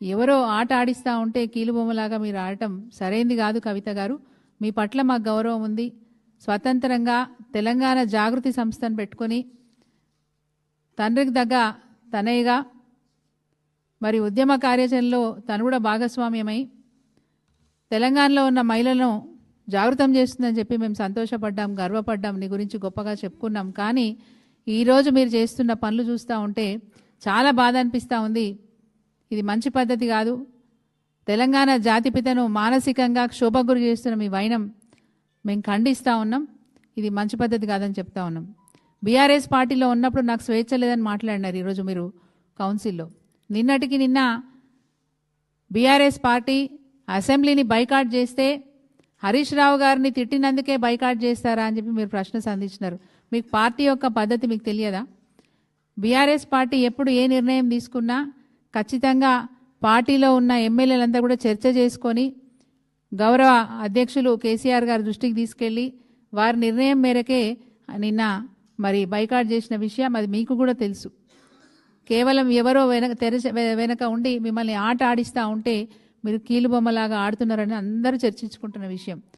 ఎవరో ఆట ఆడిస్తూ ఉంటే కీలుబొమ్మలాగా మీరు ఆడటం సరైంది కాదు కవిత గారు. మీ పట్ల మాకు గౌరవం ఉంది. స్వతంత్రంగా తెలంగాణ జాగృతి సంస్థను పెట్టుకొని తండ్రికి తగ్గ తనయ్యగా మరి ఉద్యమ కార్యాచరణలో తను కూడా భాగస్వామ్యమై తెలంగాణలో ఉన్న మహిళలను జాగృతం చేస్తుందని చెప్పి మేము సంతోషపడ్డాం గర్వపడ్డాం నీ గురించి గొప్పగా చెప్పుకున్నాం. కానీ ఈరోజు మీరు చేస్తున్న పనులు చూస్తూ ఉంటే చాలా బాధ అనిపిస్తూ ఉంది. ఇది మంచి పద్ధతి కాదు. తెలంగాణ జాతిపితను మానసికంగా క్షోభగురి చేస్తున్న మీ వైనం మేము ఖండిస్తూ ఉన్నాం. ఇది మంచి పద్ధతి కాదని చెప్తా ఉన్నాం. బీఆర్ఎస్ పార్టీలో ఉన్నప్పుడు నాకు స్వేచ్ఛ లేదని మాట్లాడినారు ఈరోజు మీరు కౌన్సిల్లో. నిన్నటికి నిన్న బీఆర్ఎస్ పార్టీ అసెంబ్లీని బైకాట్ చేస్తే హరీష్ రావు గారిని తిట్టినందుకే బైకాట్ చేస్తారా అని చెప్పి మీరు ప్రశ్న సంధించినారు. మీకు పార్టీ యొక్క పద్ధతి మీకు తెలియదా? బీఆర్ఎస్ పార్టీ ఎప్పుడు ఏ నిర్ణయం తీసుకున్నా ఖచ్చితంగా పార్టీలో ఉన్న ఎమ్మెల్యేలంతా కూడా చర్చ చేసుకొని గౌరవ అధ్యక్షులు కేసీఆర్ గారి దృష్టికి తీసుకెళ్ళి వారి నిర్ణయం మేరకే నిన్న మరి బైకాట్ చేసిన విషయం అది మీకు కూడా తెలుసు. కేవలం ఎవరో వెనక తెరచ వెనక ఉండి మిమ్మల్ని ఆట ఆడిస్తూ ఉంటే మీరు కీలుబొమ్మలాగా ఆడుతున్నారని అందరూ చర్చించుకుంటున్న విషయం.